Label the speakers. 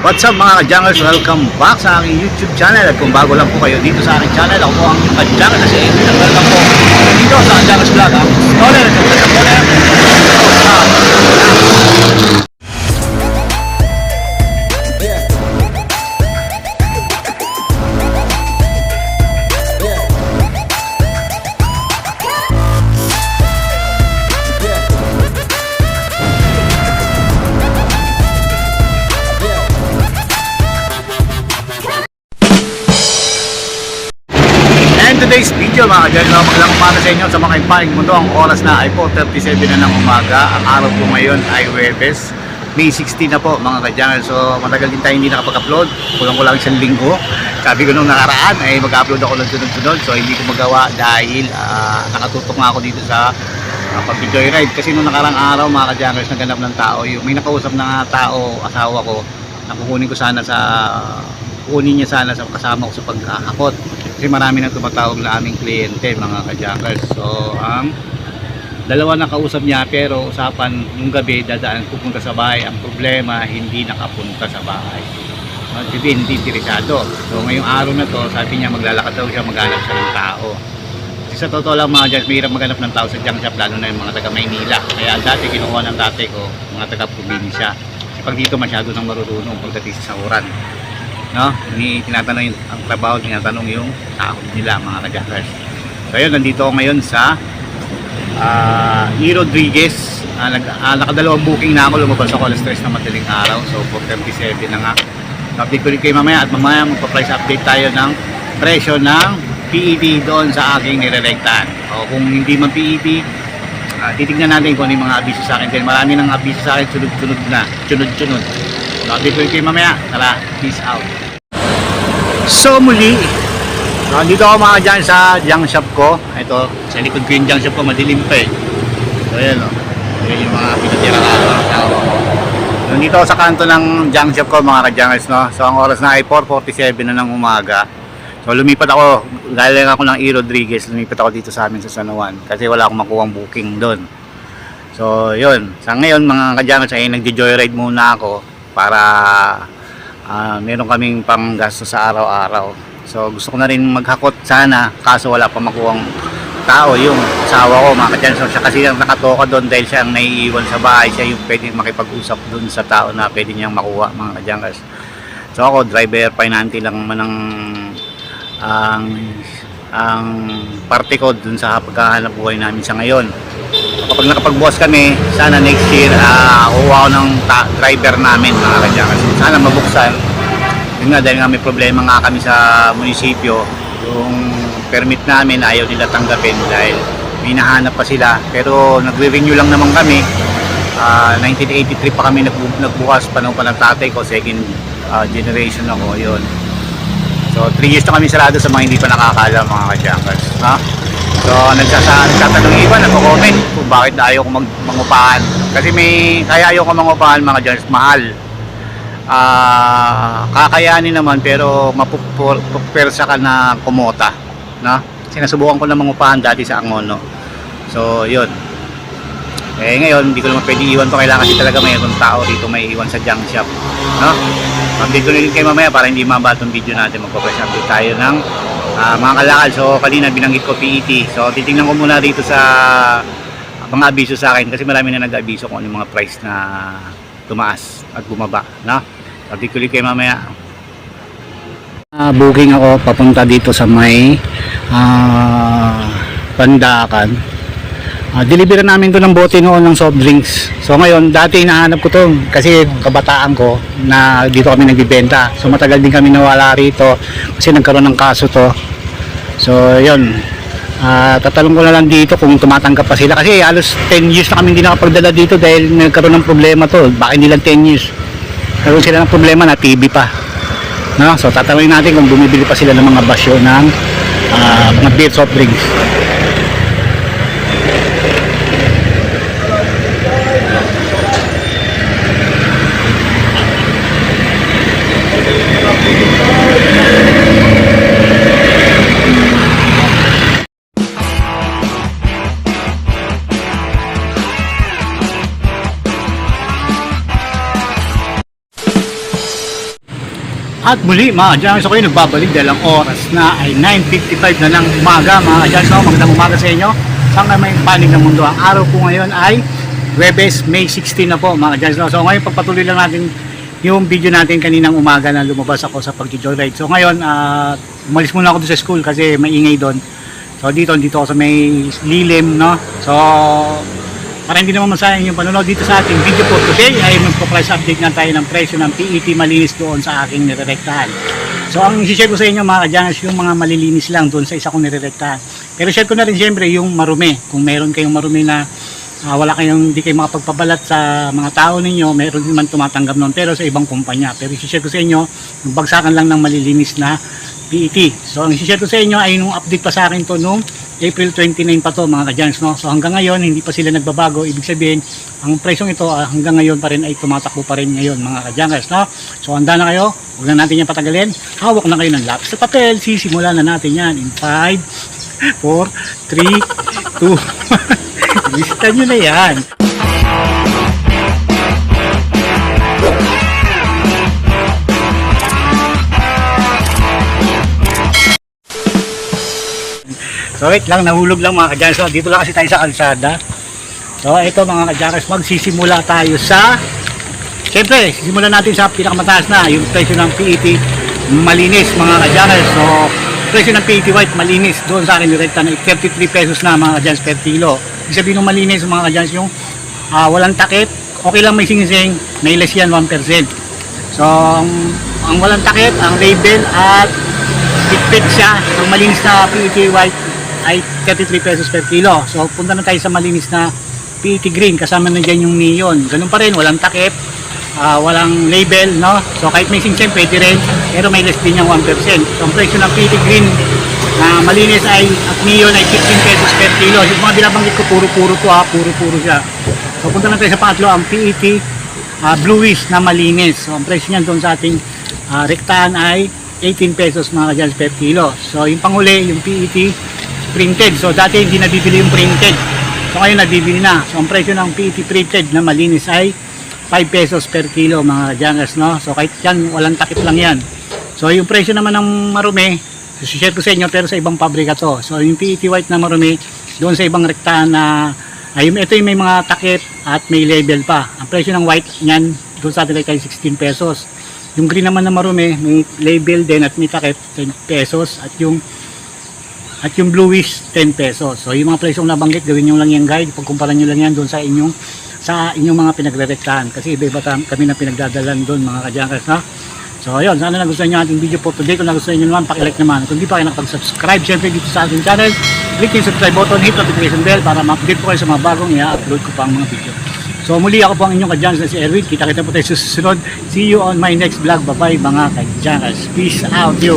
Speaker 1: What's up mga ka-jungles? Welcome back sa aking YouTube channel. At kung bago lang po kayo dito sa aking channel Ako po ang ka-jungles. Na si Edwin welcome po dito sa ka-jungles vlog. Ang story at ang And today's video mga ka-jungles Magandang umaga sa inyo. Sa mga ipaing mundo Ang oras na ay po 37 na ng umaga. Ang araw po ngayon ay Webes May 16 na po mga ka-jungles So matagal din tayo hindi nakapag-upload. Kulang ko lang isang linggo. Sabi ko nung nakaraan ay mag-upload ako ng sunod-sunod. So hindi ko magawa dahil ah, nakatutok nga ako dito sa uh, pag-joyride. Kasi nung nakarang araw mga ka-jungles Naganap ng tao yung May nakausap na tao, asawa ko. Na kukunin ko sana sa kukunin niya sana sa kasama ko sa pagkakakot kasi marami nang tumatawag na aming kliyente mga kajakers. So ang dalawa na kausap niya pero usapan yung gabi dadaan pupunta sa bahay. Ang problema hindi nakapunta sa bahay. Uh, hindi interesado. So ngayong araw na to sabi niya maglalakad daw siya maghanap siya ng tao. Kasi sa totoo lang mga dyan mahirap maghanap ng tao sa junk shop lalo na yung mga taga Maynila. Kaya dati kinuha ng tatay ko mga taga probinsya kasi pag dito masyado nang marurunong pagdating sa sahuran no? Ni tinatanong yung ang trabaho, tinatanong yung sahod nila mga kajakers. So ayun, nandito ako ngayon sa uh, E. Rodriguez. Uh, nag, ah, nakadalawang booking na ako, lumabas ako alas 3 na madaling araw. So 4.37 na nga. Update ko rin kayo mamaya at mamaya magpa-price update tayo ng presyo ng PET doon sa aking nirerektahan. O kung hindi man PET, ah, titignan natin kung ano yung mga abiso sa akin. Dahil marami ng abiso sa akin, sunod-sunod na. Sunod-sunod. Update ko kayo mamaya. Tara, peace out. So muli, nandito ako mga dyan sa junk shop ko. Ito, sa likod ko yung junk shop ko, madilim pa eh. So ayan o. Ayan yung mga pinatira na ng tao ko. Nandito ako sa kanto ng junk shop ko mga ka-junkers no. So ang oras na ay 4.47 na ng umaga. So lumipat ako, galing ako ng E. Rodriguez, lumipat ako dito sa amin sa San Juan. Kasi wala akong makuha booking doon. So yun, sa ngayon mga ka-junkers ay nagjo-joyride muna ako para ah meron kaming panggasto sa araw-araw. So gusto ko na rin maghakot sana kaso wala pa makuhang tao yung asawa ko mga kadyan. So siya kasi ang nakatoka doon dahil siya ang naiiwan sa bahay. Siya yung pwedeng makipag-usap doon sa tao na pwede niyang makuha mga kadyan. So ako driver pinante lang man ang ang ang parte ko dun sa pagkahanap buhay namin sa ngayon. Kapag nakapagbukas kami, sana next year, ah kuha ako ng driver namin mga kanya. Kasi sana mabuksan. Yun nga, dahil nga may problema nga kami sa munisipyo, yung permit namin ayaw nila tanggapin dahil may nahanap pa sila. Pero nagre-renew lang naman kami. Ah, 1983 pa kami nagbu- nagbukas, panahon pa ng tatay ko, second ah, generation ako, yun. So, 3 years na kami sarado sa mga hindi pa nakakala mga ka-junkers. Ha? So, nagsasa, nagtatanong iba, nagko-comment kung bakit ayaw ko mangupahan. Kasi may, kaya ayaw ko mangupahan mga junkers, mahal. Ah, kakayanin naman pero mapupersa ka na kumota. No? Sinasubukan ko na mangupahan dati sa Angono. So, yun. Eh ngayon, hindi ko naman pwede iwan to. Kailangan kasi talaga mayroong tao dito may iwan sa junk shop. No? Update ko rin kayo mamaya para hindi maba itong video natin. Magpapress update tayo ng ah, mga kalakal. So kanina binanggit ko PET. So titingnan ko muna dito sa mga abiso sa akin kasi marami na nag-abiso kung ano mga price na tumaas at bumaba. No? Update ko rin kayo mamaya. Ah, booking ako papunta dito sa may ah, Pandakan. Ah, delivery namin to ng bote noon ng soft drinks. So ngayon, dati hinahanap ko to kasi kabataan ko na dito kami nagbibenta. So matagal din kami nawala rito kasi nagkaroon ng kaso to. So yun, Ah, tatanong ko na lang dito kung tumatanggap pa sila kasi halos 10 years na kami hindi nakapagdala dito dahil nagkaroon ng problema to. Baka hindi lang 10 years. Nagkaroon sila ng problema na TV pa. No? So tatanungin natin kung bumibili pa sila ng mga basyo ng ah, mga beer soft drinks. At muli mga adyan, so kayo nagbabalik dahil ang oras na ay 9.55 na ng umaga mga adyan. So magandang umaga sa inyo. Kayo may panig ng mundo? Ang araw po ngayon ay Webes, May 16 na po mga. No? So ngayon pagpatuloy lang natin yung video natin kaninang umaga na lumabas ako sa pag-joyride. So ngayon, uh, umalis muna ako doon sa school kasi maingay doon. So dito, dito ako sa may lilim, no? So, para hindi naman masayang yung panonood dito sa ating video po today ay magpo-price update na tayo ng presyo ng PET malinis doon sa aking nirerektahan. So ang isi-share ko sa inyo mga kadyanas yung mga malilinis lang doon sa isa kong nirerektahan. Pero share ko na rin siyempre yung marumi. Kung meron kayong marumi na ah, wala kayong hindi kayo makapagpabalat sa mga tao ninyo, meron man tumatanggap noon pero sa ibang kumpanya. Pero isi-share ko sa inyo yung bagsakan lang ng malilinis na PET. So ang isi-share ko sa inyo ay nung update pa sa akin to nung April 29 pa to mga kadyans no. So hanggang ngayon hindi pa sila nagbabago. Ibig sabihin ang presyong ito ah, hanggang ngayon pa rin ay tumatakbo pa rin ngayon mga kadyans no. So handa na kayo. Huwag na natin yan patagalin. Hawak na kayo ng lapis at papel. Sisimulan na natin yan in 5, 4, 3, 2. Listan nyo na yan. So wait lang, nahulog lang mga kadyans. So, dito lang kasi tayo sa kalsada. So ito mga kadyans, magsisimula tayo sa Siyempre, simulan natin sa pinakamataas na, yung presyo ng PET malinis mga kadyans. So, presyo ng PET white malinis doon sa akin direkta na 33 pesos na mga kadyans per kilo. Ibig sabihin ng malinis mga kadyans yung ah, walang takip, okay lang may singsing, may less yan 1%. So, ang, ang walang takip, ang label at Bitbit siya, ang malinis na PET white ay 33 pesos per kilo. So punta na tayo sa malinis na PET green, kasama na dyan yung neon. Ganun pa rin, walang takip, ah, walang label, no? So kahit may singsing, pwede rin, pero may less din yung 1%. So ang presyo ng PET green na malinis ay at neon ay 15 pesos per kilo. Yung mga binabanggit ko, puro-puro to ha, puro-puro siya. So punta na tayo sa pangatlo, ang PET ah, bluish na malinis. So ang presyo niyan doon sa ating ah, rektahan ay 18 pesos mga kadyans per kilo. So yung panghuli, yung PET printed. So dati hindi nabibili yung printed. So ngayon nabibili na. So ang presyo ng PET printed na malinis ay 5 pesos per kilo mga kadyans. No? So kahit yan, walang takip lang yan. So yung presyo naman ng marumi, share ko sa inyo pero sa ibang pabrika to. So yung PET white na marumi, doon sa ibang rektahan na ay ito yung may mga takip at may label pa. Ang presyo ng white niyan doon sa atin ay 16 pesos. Yung green naman na marumi, may label din at may takip 10 pesos at yung at yung bluish 10 pesos. So yung mga presyong nabanggit, gawin nyo lang yung guide, pagkumpara nyo lang yan doon sa inyong sa inyong mga pinagrerektahan kasi iba-iba kami na pinagdadalan doon mga kadyangkas na. So ayun, sana nagustuhan nyo ating video for today. Kung nagustuhan nyo naman, pakilike naman. Kung di pa kayo nakapag-subscribe, syempre dito sa ating channel, click yung subscribe button, hit notification bell para ma-update po kayo sa mga bagong i-upload ko pang mga video. So muli ako po ang inyong kadyangkas na si Erwin. Kita-kita po tayo sa susunod. See you on my next vlog. Bye-bye mga kadyangkas. Peace out, yo!